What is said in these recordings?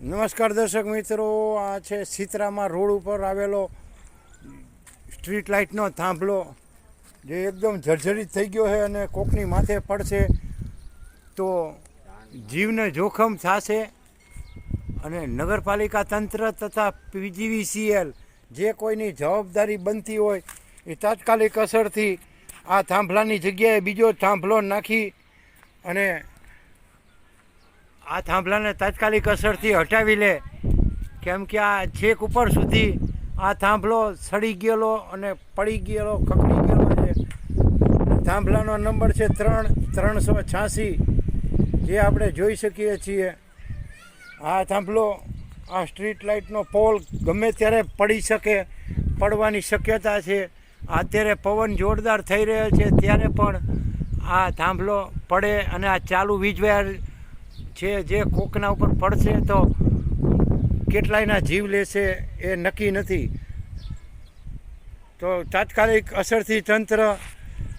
નમસ્કાર દર્શક મિત્રો, આ છે સિત્રામાં રોડ ઉપર આવેલો સ્ટ્રીટ લાઇટનો થાંભલો, જે એકદમ જર્જરિત થઈ ગયો છે અને કોકની માથે પડશે તો જીવને જોખમ થશે. અને નગરપાલિકા તંત્ર તથા પીજીવીસીએલ જે કોઈની જવાબદારી બનતી હોય એ તાત્કાલિક અસરથી આ થાંભલાની જગ્યાએ બીજો થાંભલો નાખી અને આ થાંભલાને તાત્કાલિક અસરથી હટાવી લે. કેમ કે આ છેક ઉપર સુધી આ થાંભલો સડી ગયેલો અને પડી ગયેલો કકડી ગયેલો છે. થાંભલાનો નંબર છે ત્રણ, ત્રણસો છ્યાસી, જે આપણે જોઈ શકીએ છીએ. આ થાંભલો આ સ્ટ્રીટ લાઇટનો પોલ ગમે ત્યારે પડી શકે, પડવાની શક્યતા છે. અત્યારે પવન જોરદાર થઈ રહ્યો છે, ત્યારે પણ આ થાંભલો પડે અને આ ચાલુ વીજવાયર છે જે કોકના ઉપર પડશે તો કેટલાયના જીવ લેશે એ નક્કી નથી. તો તાત્કાલિક અસરથી તંત્ર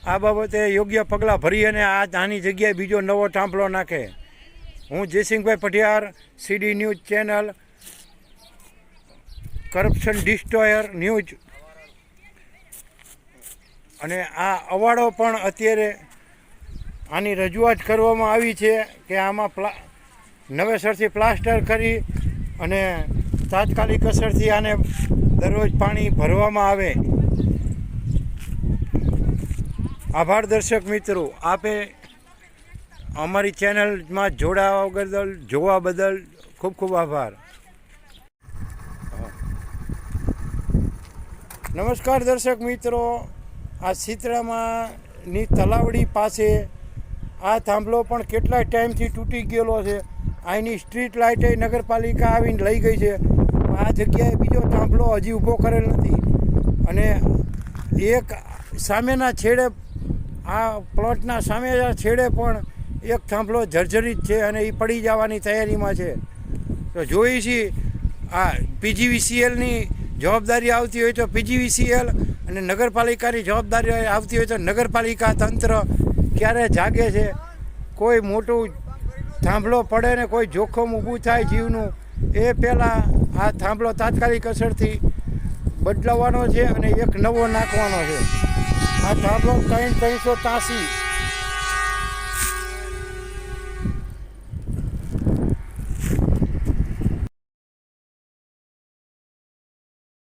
આ બાબતે યોગ્ય પગલાં ભરી અને આ આની જગ્યાએ બીજો નવો થાંભલો નાખે. હું Jaysinhbhai Padhiyar, CD news channel, corruption destroyer news. અને આ અવાડો પણ અત્યારે આની રજૂઆત કરવામાં આવી છે કે આમાં પ્લા નવેસરથી પ્લાસ્ટર કરી અને તાત્કાલિક અસરથી આને દરરોજ પાણી ભરવામાં આવે. આભાર દર્શક મિત્રો, આપે અમારી ચેનલમાં જોડાવા બદલ, જોવા બદલ ખૂબ ખૂબ આભાર. નમસ્કાર દર્શક મિત્રો, આ ચિત્રમાંની તલાવડી પાસે આ થાંભલો પણ કેટલાય ટાઈમથી તૂટી ગયેલો છે. અહીંની સ્ટ્રીટ લાઇટે નગરપાલિકા આવીને લઈ ગઈ છે. આ જગ્યાએ બીજો થાંભલો હજી ઊભો કરેલ નથી. અને એક સામેના છેડે, આ પ્લોટના સામેના છેડે પણ એક થાંભલો જર્જરિત છે અને એ પડી જવાની તૈયારીમાં છે. તો જોઈ છીએ, આ પીજીવીસીએલની જવાબદારી આવતી હોય તો પીજીવીસીએલ અને નગરપાલિકાની જવાબદારી આવતી હોય તો નગરપાલિકા તંત્ર ક્યારે જાગે છે? કોઈ મોટું થાંભલો પડે ને કોઈ જોખમ ઊભું થાય જીવનું, એ પહેલાં આ થાંભલો તાત્કાલિક અસરથી બદલાવવાનો છે અને એક નવો નાખવાનો છે. આ થાંભલો ત્રણ ત્રણસો ત્યાંસી